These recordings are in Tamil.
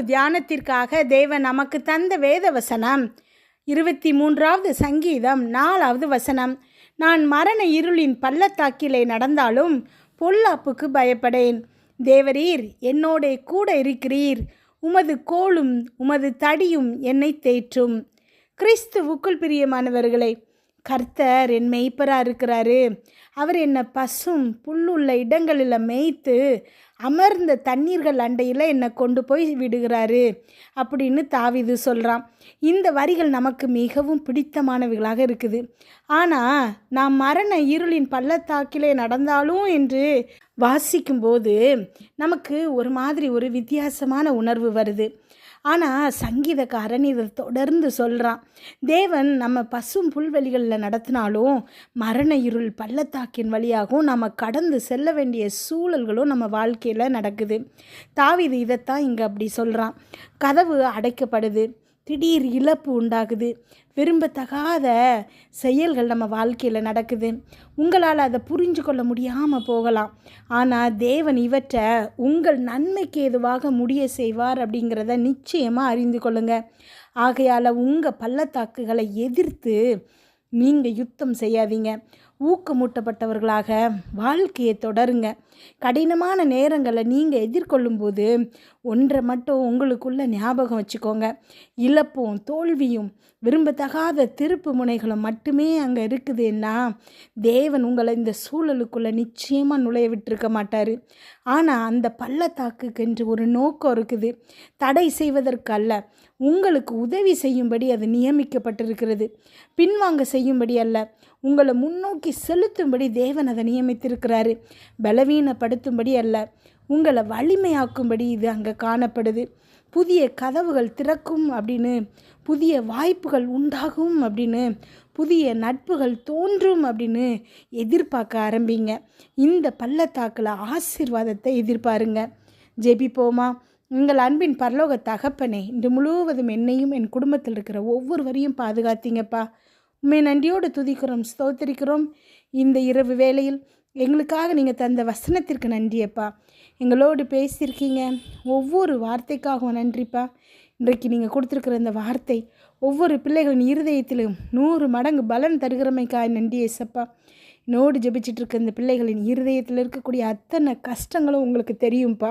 இரவு தியானத்திற்காக தேவன் நமக்கு தந்த வேத வசனம். இருபத்தி மூன்றாவது சங்கீதம் நாலாவது வசனம். நான் மரண இருளின் பள்ளத்தாக்கிலே நடந்தாலும் பொல்லாப்புக்கு பயப்படேன். தேவரீர் என்னோடே கூட இருக்கிறீர். உமது கோலும் உமது தடியும் என்னை தேற்றும். கிறிஸ்துவுக்குள் பிரியமானவர்களே கர்த்தர் என் மெய்ப்பராக இருக்கிறாரு. அவர் என்னை பசும் புல்லுள்ள இடங்களில் மேய்த்து அமர்ந்த தண்ணீர்கள் அண்டையில் என்னை கொண்டு போய் விடுகிறாரு அப்படின்னு தாவிது சொல்கிறான் இந்த வரிகள் நமக்கு மிகவும் பிடித்தமானவைகளாக இருக்குது. ஆனால் நாம் மரண இருளின் பள்ளத்தாக்கிலே நடந்தாலும் என்று வாசிக்கும்போது நமக்கு ஒரு மாதிரி ஒரு வித்தியாசமான உணர்வு வருது. ஆனால் சங்கீதக்காரன் இதை தொடர்ந்து சொல்கிறான் தேவன் நம்ம பசும் புல்வெளிகளில் நடத்தினாலும் மரண இருள் பள்ளத்தாக்கின் வழியாகவும் நம்ம கடந்து செல்ல வேண்டிய சூழல்களும் நம்ம வாழ்க்கை வாழ்க்கையில் நடக்குது. தாவிது இதைத்தான் இங்கே அப்படி சொல்கிறான் கதவு அடைக்கப்படுது. திடீர் இழப்பு உண்டாகுது. விரும்பத்தகாத செயல்கள் நம்ம வாழ்க்கையில் நடக்குது. உங்களால் அதை புரிஞ்சு கொள்ள முடியாமல் போகலாம். ஆனால் தேவன் இவற்றை உங்கள் நன்மைக்கு ஏதுவாக முடிய செய்வார் அப்படிங்கிறத நிச்சயமாக அறிந்து கொள்ளுங்க. ஆகையால் உங்கள் பள்ளத்தாக்குகளை எதிர்த்து நீங்கள் யுத்தம் செய்யாதீங்க. ஊக்கமூட்டப்பட்டவர்களாக வாழ்க்கையை தொடருங்க. கடினமான நேரங்களை நீங்கள் எதிர்கொள்ளும்போது ஒன்றை மட்டும் உங்களுக்குள்ள ஞாபகம் வச்சுக்கோங்க. இழப்பும் தோல்வியும் விரும்பத்தகாத திருப்பு முனைகளும் மட்டுமே அங்கே இருக்குதுன்னா தேவன் உங்களை இந்த சூழலுக்குள்ளே நிச்சயமாக நுழைய விட்டுருக்க மாட்டார். ஆனால் அந்த பள்ளத்தாக்குக்கென்று ஒரு நோக்கம் இருக்குது. தடை செய்வதற்கு அல்ல உங்களுக்கு உதவி செய்யும்படி அது நியமிக்கப்பட்டிருக்கிறது. பின்வாங்க செய்யும்படி அல்ல. உங்களை முன்னோக்கி செலுத்தும்படி தேவன் அதை நியமித்திருக்கிறாரு. பலவீனப்படுத்தும்படி அல்ல. உங்களை வலிமையாக்கும்படி இது அங்கே காணப்படுது. புதிய கதவுகள் திறக்கும் அப்படின்னு புதிய வாய்ப்புகள் உண்டாகும் அப்படின்னு புதிய நட்புகள் தோன்றும் அப்படின்னு எதிர்பார்க்க ஆரம்பிங்க. இந்த பள்ளத்தாக்கில் ஆசீர்வாதத்தை எதிர்பாருங்க. ஜெபிப்போமா? உங்கள் அன்பின் பரலோக தகப்பனே இன்று முழுவதும் என்னையும் என் குடும்பத்தில் இருக்கிற ஒவ்வொருவரையும் பாதுகாத்தீங்கப்பா. உண்மை நன்றியோடு துதிக்கிறோம் ஸ்தோத்திரிக்கிறோம். இந்த இரவு வேளையில் எங்களுக்காக நீங்கள் தந்த வசனத்திற்கு நன்றியப்பா. எங்களோடு பேசியிருக்கீங்க. ஒவ்வொரு வார்த்தைக்காகவும் நன்றிப்பா. இன்றைக்கு நீங்கள் கொடுத்துருக்குற இந்த வார்த்தை ஒவ்வொரு பிள்ளைகளின் இருதயத்திலும் நூறு மடங்கு பலன் தருகிறமைக்காக நன்றி ஏசப்பா நோடு ஜெபிச்சிட்டு இருக்க இந்த பிள்ளைகளின் இருதயத்தில் இருக்கக்கூடிய அத்தனை கஷ்டங்களும் உங்களுக்கு தெரியும்ப்பா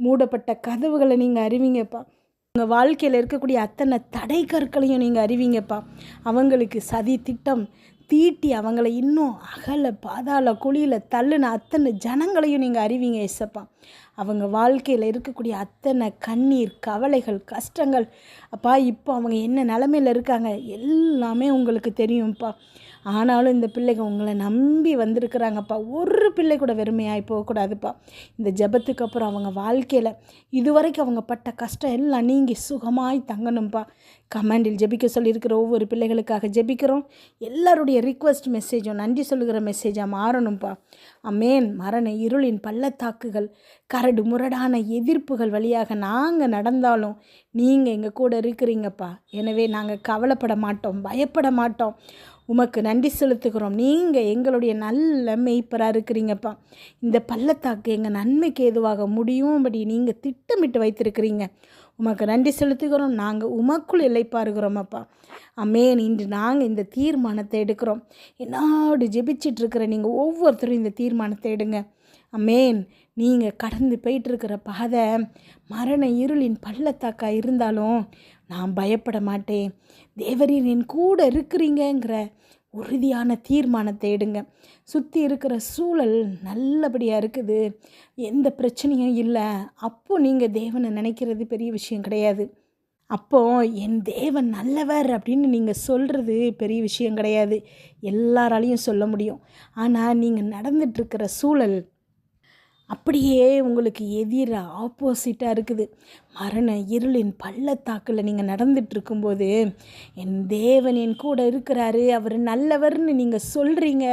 மூடப்பட்ட கதவுகளை நீங்கள் அறிவிங்கப்பா. உங்கள் வாழ்க்கையில் இருக்கக்கூடிய அத்தனை தடை கற்களையும் நீங்கள் அறிவிங்கப்பா. அவங்களுக்கு சதி திட்டம் தீட்டி அவங்கள இன்னும் அகல பாதாள குழியில் தள்ளுன அத்தனை ஜனங்களையும் நீங்கள் அறிவிங்க இசப்பா. அவங்க வாழ்க்கையில் இருக்கக்கூடிய அத்தனை கண்ணீர் கவலைகள் கஷ்டங்கள். அப்பா இப்போ அவங்க என்ன நிலமையில் இருக்காங்க? எல்லாமே உங்களுக்கு தெரியும்ப்பா ஆனாலும் இந்த பிள்ளைங்க உங்களை நம்பி வந்திருக்கிறாங்கப்பா. ஒரு பிள்ளை கூட வெறுமையாகி போகக்கூடாதுப்பா. இந்த ஜபத்துக்கு அப்புறம் அவங்க வாழ்க்கையில் இதுவரைக்கும் அவங்க பட்ட கஷ்டம் எல்லாம் நீங்கி சுகமாய் தங்கணும்ப்பா கமெண்டில் ஜெபிக்க சொல்லியிருக்கிற ஒவ்வொரு பிள்ளைகளுக்காக ஜெபிக்கிறோம். எல்லாருடைய ரிக்வஸ்ட் மெசேஜும் நன்றி சொல்லுகிற மெசேஜாக மாறணும்ப்பா அமேன் மரண இருளின் பள்ளத்தாக்குகள் கரடு முரடான எதிர்ப்புகள் வழியாக நாங்கள் நடந்தாலும் நீங்கள் எங்கள் கூட இருக்கிறீங்கப்பா. எனவே நாங்கள் கவலைப்பட மாட்டோம் பயப்பட மாட்டோம். உமக்கு நன்றி செலுத்துகிறோம். நீங்கள் எங்களுடைய நல்ல மெய்ப்பராக இருக்கிறீங்கப்பா. இந்த பள்ளத்தாக்கு எங்கள் நன்மைக்கு ஏதுவாக முடியும்படி நீங்கள் திட்டமிட்டு வைத்திருக்கிறீங்க. உமக்கு நன்றி செலுத்துகிறோம். நாங்கள் உமக்குள் இலைப்பாருகிறோம் அப்பா அமேன். இன்று நாங்கள் இந்த தீர்மானத்தை எடுக்கிறோம். என்னோடு ஜெபிச்சிட்ருக்கிற நீங்கள் ஒவ்வொருத்தரும் இந்த தீர்மானத்தை எடுங்க. அமேன். நீங்கள் கடந்து போயிட்டுருக்கிற பாதை மரண இருளின் பள்ளத்தாக்கா இருந்தாலும் நான் பயப்பட மாட்டேன். தேவரின் என் கூட இருக்கிறீங்கங்கிற உறுதியான தீர்மானத்தை எடுங்க. சுற்றி இருக்கிற சூழல் நல்லபடியாக இருக்குது. எந்த பிரச்சனையும் இல்லை. அப்போது நீங்கள் தேவனை நினைக்கிறது பெரிய விஷயம் கிடையாது. அப்போது என் தேவன் நல்லவர் அப்படின்னு நீங்கள் சொல்கிறது பெரிய விஷயம் கிடையாது. எல்லாராலையும் சொல்ல முடியும். ஆனால் நீங்கள் நடந்துட்டுருக்கிற சூழல் அப்படியே உங்களுக்கு எதிராக ஆப்போசிட்டாக இருக்குது. மரண இருளின் பள்ளத்தாக்கில் நீங்கள் நடந்துட்டு இருக்கும்போது என் தேவன் என் கூட இருக்கிறாரு அவர் நல்லவர்னு நீங்கள் சொல்கிறீங்க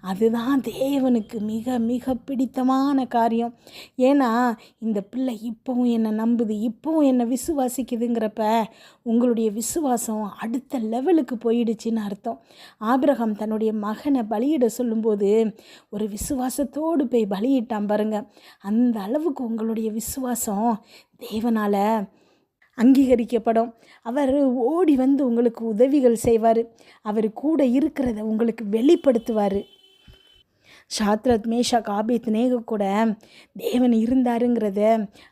அதுதான் தேவனுக்கு மிக மிக பிடித்தமான காரியம். ஏன்னா இந்த பிள்ளை இப்போவும் என்னை நம்புது இப்போவும் என்னை விசுவாசிக்குதுங்கிறப்ப உங்களுடைய விசுவாசம் அடுத்த லெவலுக்கு போயிடுச்சுன்னு அர்த்தம். ஆபிரகாம் தன்னுடைய மகனை பலியிட சொல்லும்போது ஒரு விசுவாசத்தோடு போய் பலியிட்டான் பாருங்க. அந்த அளவுக்கு உங்களுடைய விசுவாசம் தேவனால் அங்கீகரிக்கப்படும். அவர் ஓடி வந்து உங்களுக்கு உதவிகள் செய்வார். அவர் கூட இருக்கிறத உங்களுக்கு வெளிப்படுத்துவார். ஷாத்ரத் மேஷா காபித் நேக கூட தேவன் இருந்தாருங்கிறத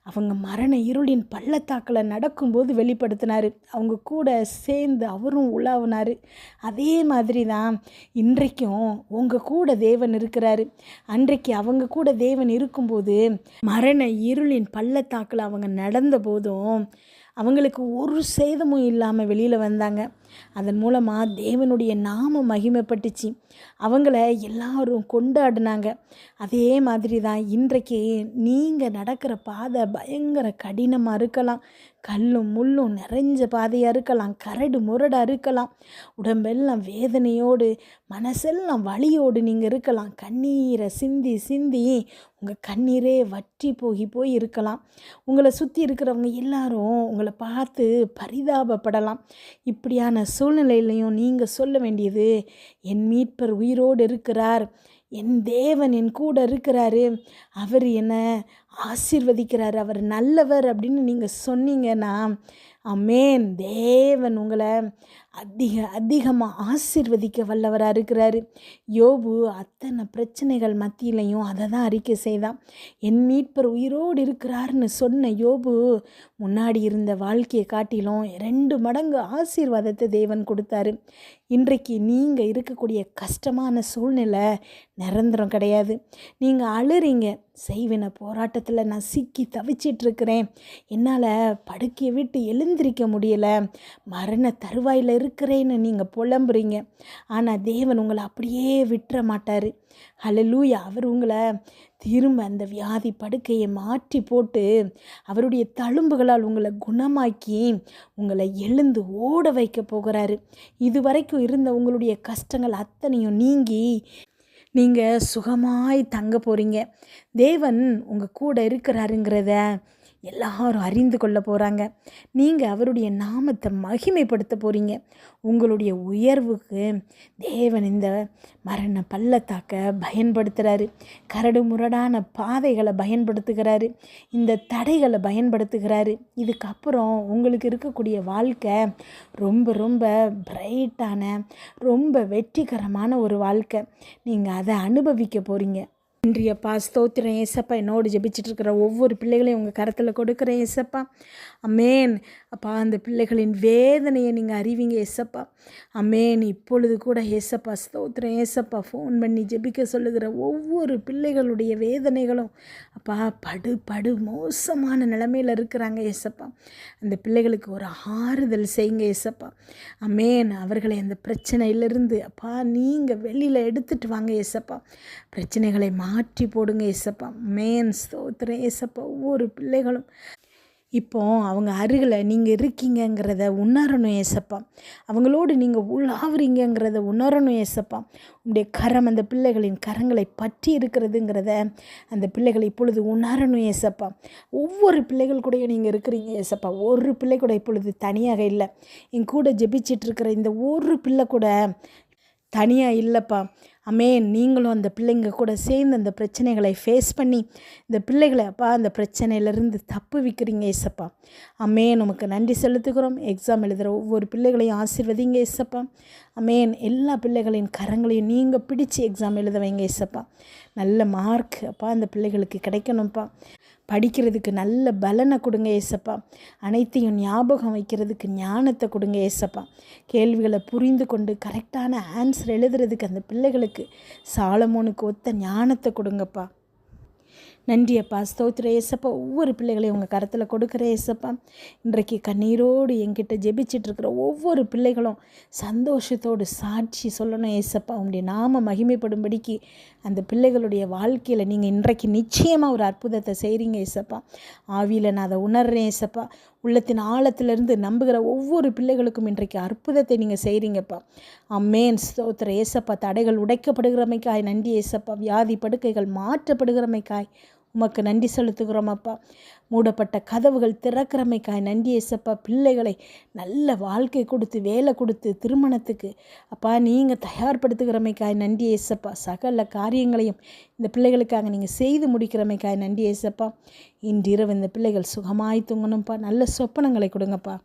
அவங்க மரண இருளின் பள்ளத்தாக்கில் நடக்கும்போது வெளிப்படுத்தினார். அவங்க கூட சேர்ந்து அவரும் உலாவினார். அதே மாதிரி தான் இன்றைக்கும் உங்கள் கூட தேவன் இருக்கிறாரு. அன்றைக்கு அவங்க கூட தேவன் இருக்கும்போது மரண இருளின் பள்ளத்தாக்கில் அவங்க நடந்த போதும் அவங்களுக்கு ஒரு சேதமும் இல்லாமல் வெளியில் வந்தாங்க. அதன் மூலமாக தேவனுடைய நாம மகிமைப்பட்டுச்சு. அவங்கள எல்லாரும் கொண்டாடினாங்க. அதே மாதிரி தான் இன்றைக்கு நீங்கள் நடக்கிற பாதை பயங்கர கடினமாக இருக்கலாம். கல்லும் முள்ளும் நிறைஞ்ச பாதையாக இருக்கலாம் கரடு முரடாக இருக்கலாம். உடம்பெல்லாம் வேதனையோடு மனசெல்லாம் வலியோடு நீங்கள் இருக்கலாம். கண்ணீரை சிந்தி சிந்தி உங்கள் கண்ணீரே வற்றி போகி போய் இருக்கலாம். உங்களை சுற்றி இருக்கிறவங்க எல்லாரும் உங்களை பார்த்து பரிதாபப்படலாம். இப்படியான சூழ்நிலையிலையும் நீங்கள் சொல்ல வேண்டியது என் மீட்பர் உயிரோடு இருக்கிறார். என் தேவன் என் கூட இருக்கிறாரு. அவர் என்னை ஆசிர்வதிக்கிறார். அவர் நல்லவர் அப்படின்னு நீங்கள் சொன்னீங்கன்னா அமேன் தேவன் உங்களை அதிக அதிகமாக ஆசிர்வதிக்க வல்லவராக இருக்கிறாரு. யோபு அத்தனை பிரச்சனைகள் மத்தியிலையும் அதை தான் அறிக்கை செய்தான். என் மீட்பர் உயிரோடு இருக்கிறாருன்னு சொன்ன யோபு முன்னாடி இருந்த வாழ்க்கையை காட்டிலும் ரெண்டு மடங்கு ஆசீர்வாதத்தை தேவன் கொடுத்தாரு. இன்றைக்கு நீங்கள் இருக்கக்கூடிய கஷ்டமான சூழ்நிலை நிரந்தரம் கிடையாது. நீங்கள் அழுறீங்க. செய்வின போராட்டத்தில் நான் சிக்கி தவிச்சிட்ருக்கிறேன். என்னால் படுக்கையை விட்டு எழுந்திரிக்க முடியலை. மரண தருவாயில் இருக்கிறேன்னு நீங்கள் புலம்புறீங்க. ஆனால் தேவன் உங்களை அப்படியே விட்டுற மாட்டார். ஹலலூயா அவர் உங்களை திரும்ப அந்த வியாதி படுக்கையை மாற்றி போட்டு அவருடைய தழும்புகளால் உங்களை குணமாக்கி உங்களை எழுந்து ஓட வைக்க போகிறாரு. இது வரைக்கும் இருந்த உங்களுடைய கஷ்டங்கள் அத்தனையும் நீங்கி நீங்கள் சுகமாய் தங்க போகிறீங்க தேவன் உங்கள் கூட இருக்கிறாருங்கிறத எல்லாரும் அறிந்து கொள்ள போகிறாங்க நீங்கள் அவருடைய நாமத்தை மகிமைப்படுத்த போகிறீங்க உங்களுடைய உயர்வுக்கு தேவன் இந்த மரண பள்ளத்தாக்க பயன்படுத்துகிறாரு கரடு முரடான பாதைகளை பயன்படுத்துகிறாரு. இந்த தடைகளை பயன்படுத்துகிறாரு. இதுக்கப்புறம் உங்களுக்கு இருக்கக்கூடிய வாழ்க்கை ரொம்ப ரொம்ப பிரைட்டான ரொம்ப வெற்றிகரமான ஒரு வாழ்க்கை. நீங்கள் அதை அனுபவிக்க போகிறீங்க நன்றியப்பா ஸ்தோத்திரம் ஏசப்பா. என்னோடு ஜெபிச்சுட்டு இருக்கிற ஒவ்வொரு பிள்ளைகளையும் உங்கள் கரத்தில் கொடுக்குறேன் ஏசப்பா. அமேன். அப்பா அந்த பிள்ளைகளின் வேதனையை நீங்கள் அறிவிங்க ஏசப்பா. அமேன். இப்பொழுது கூட ஏசப்பா ஸ்தோத்திரம். ஏசப்பா ஃபோன் பண்ணி ஜெபிக்க சொல்லுகிற ஒவ்வொரு பிள்ளைகளுடைய வேதனைகளும் அப்பா படு படு மோசமான நிலமையில் இருக்கிறாங்க ஏசப்பா. அந்த பிள்ளைகளுக்கு ஒரு ஆறுதல் செய்யுங்க ஏசப்பா. அமேன். அவர்களை அந்த பிரச்சனையிலிருந்து அப்பா நீங்கள் வெளியில் எடுத்துகிட்டு வாங்க ஏசப்பா. பிரச்சனைகளை மாற்றி போடுங்க ஏசப்பா. மேன் ஸ்தோத்திரம் ஏசப்பா. ஒவ்வொரு பிள்ளைகளும் இப்போ அவங்க அருகில் நீங்கள் இருக்கீங்கங்கிறத உணரணும் ஏசப்பா. அவங்களோடு நீங்கள் உள்ளாவுறீங்கங்கிறத உணரணும் ஏசப்பா. உங்களுடைய கரம் அந்த பிள்ளைகளின் கரங்களை பற்றி இருக்கிறதுங்கிறத அந்த பிள்ளைகளை இப்பொழுது உணரணும் ஏசப்பா. ஒவ்வொரு பிள்ளைகள் கூட நீங்கள் இருக்கிறீங்க ஏசப்பா. ஒரு பிள்ளை கூட இப்பொழுது தனியாக இல்லை. என் கூட ஜெபிச்சிட்டு இருக்கிற இந்த ஒரு பிள்ளை கூட தனியாக இல்லைப்பா. அமேன். நீங்களும் அந்த பிள்ளைங்க கூட சேர்ந்து அந்த பிரச்சனைகளை ஃபேஸ் பண்ணி இந்த பிள்ளைகளை அப்பா அந்த பிரச்சனையிலேருந்து தப்பு விற்கிறீங்க ஏசப்பா. அமேன். நமக்கு நன்றி செலுத்துகிறோம். எக்ஸாம் எழுதுகிற ஒவ்வொரு பிள்ளைகளையும் ஆசீர்வதிங்க ஏசப்பா. அமேன். எல்லா பிள்ளைகளின் கரங்களையும் நீங்கள் பிடிச்சி எக்ஸாம் எழுத வைங்க ஏசப்பா. நல்ல மார்க் அப்பா அந்த பிள்ளைகளுக்கு கிடைக்கணும்ப்பா. படிக்கிறதுக்கு நல்ல பலனை கொடுங்க ஏசப்பா. அனைத்தையும் ஞாபகம் வைக்கிறதுக்கு ஞானத்தை கொடுங்க ஏசப்பா. கேள்விகளை புரிந்து கொண்டு கரெக்டான ஆன்சர் எழுதுறதுக்கு அந்த பிள்ளைகளுக்கு சாலமோனுக்கு ஒத்த ஞானத்தை கொடுங்கப்பா. நன்றி அப்பா. ஸ்தோத்திர ஏசப்பா ஒவ்வொரு பிள்ளைகளையும் உங்கள் கரத்தில் கொடுக்குற ஏசப்பா இன்றைக்கு கண்ணீரோடு என்கிட்ட ஜெபிச்சுட்டு இருக்கிற ஒவ்வொரு பிள்ளைகளும் சந்தோஷத்தோடு சாட்சி சொல்லணும் ஏசப்பா உங்களுடைய நாம மகிமைப்படும்படிக்கு அந்த பிள்ளைகளுடைய வாழ்க்கையில் நீங்கள் இன்றைக்கு நிச்சயமாக ஒரு அற்புதத்தை செய்கிறீங்க ஏசப்பா ஆவியில் நான் அதை உணர்றேன் ஏசப்பா உள்ளத்தின் ஆழத்திலிருந்து நம்புகிற ஒவ்வொரு பிள்ளைகளுக்கும் இன்றைக்கு அற்புதத்தை நீங்கள் செய்கிறீங்கப்பா அம்மேன் ஸ்தோத்திர ஏசப்பா தடைகள் உடைக்கப்படுகிறமைக்காய் நன்றி ஏசப்பா. வியாதி படுக்கைகள் மாற்றப்படுகிறமைக்காய். உமக்கு நன்றி செலுத்துகிறோம் அப்பா. மூடப்பட்ட கதவுகள் திறக்கிறமைக்காய் நன்றி ஏசப்பா. பிள்ளைகளை நல்ல வாழ்க்கை கொடுத்து வேலை கொடுத்து திருமணத்துக்கு. அப்பா நீங்கள் தயார்படுத்துகிறமைக்காய் நன்றி ஏசப்பா. சகல காரியங்களையும் இந்த பிள்ளைகளுக்காக நீங்கள் செய்து முடிக்கிறமைக்காய் நன்றி ஏசப்பா. இன்றிரவு இந்த பிள்ளைகள் சுகமாய் தூங்கணும்ப்பா நல்ல சொப்பனங்களை கொடுங்கப்பா.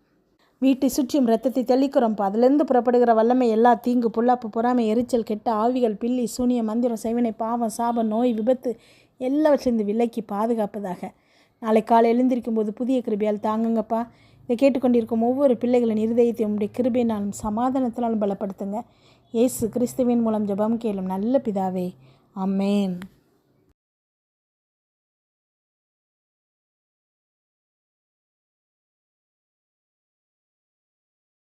வீட்டை சுற்றியும் ரத்தத்தை தெளிக்கிறோம்ப்பா அதுலேருந்து புறப்படுகிற வல்லமை எல்லா தீங்கு புல்லாப்பு பொறாமை எரிச்சல் கெட்ட ஆவிகள் பில்லி சூனிய மந்திரம் செய்வனை பாவம் சாபம் நோய் விபத்து எல்லாவற்றிலிருந்து விலக்கி பாதுகாப்பதாக. நாளை காலை எழுந்திருக்கும் போது புதிய கிருபையால் தாங்குங்கப்பா. இதை கேட்டுக்கொண்டிருக்கும் ஒவ்வொரு பிள்ளைகளின் இருதயத்தை உடைய கிருபையினாலும் சமாதானத்தினாலும் பலப்படுத்துங்க. இயேசு கிறிஸ்துவின் மூலம் ஜெபம் கேளும் நல்ல பிதாவே. அம்மேன்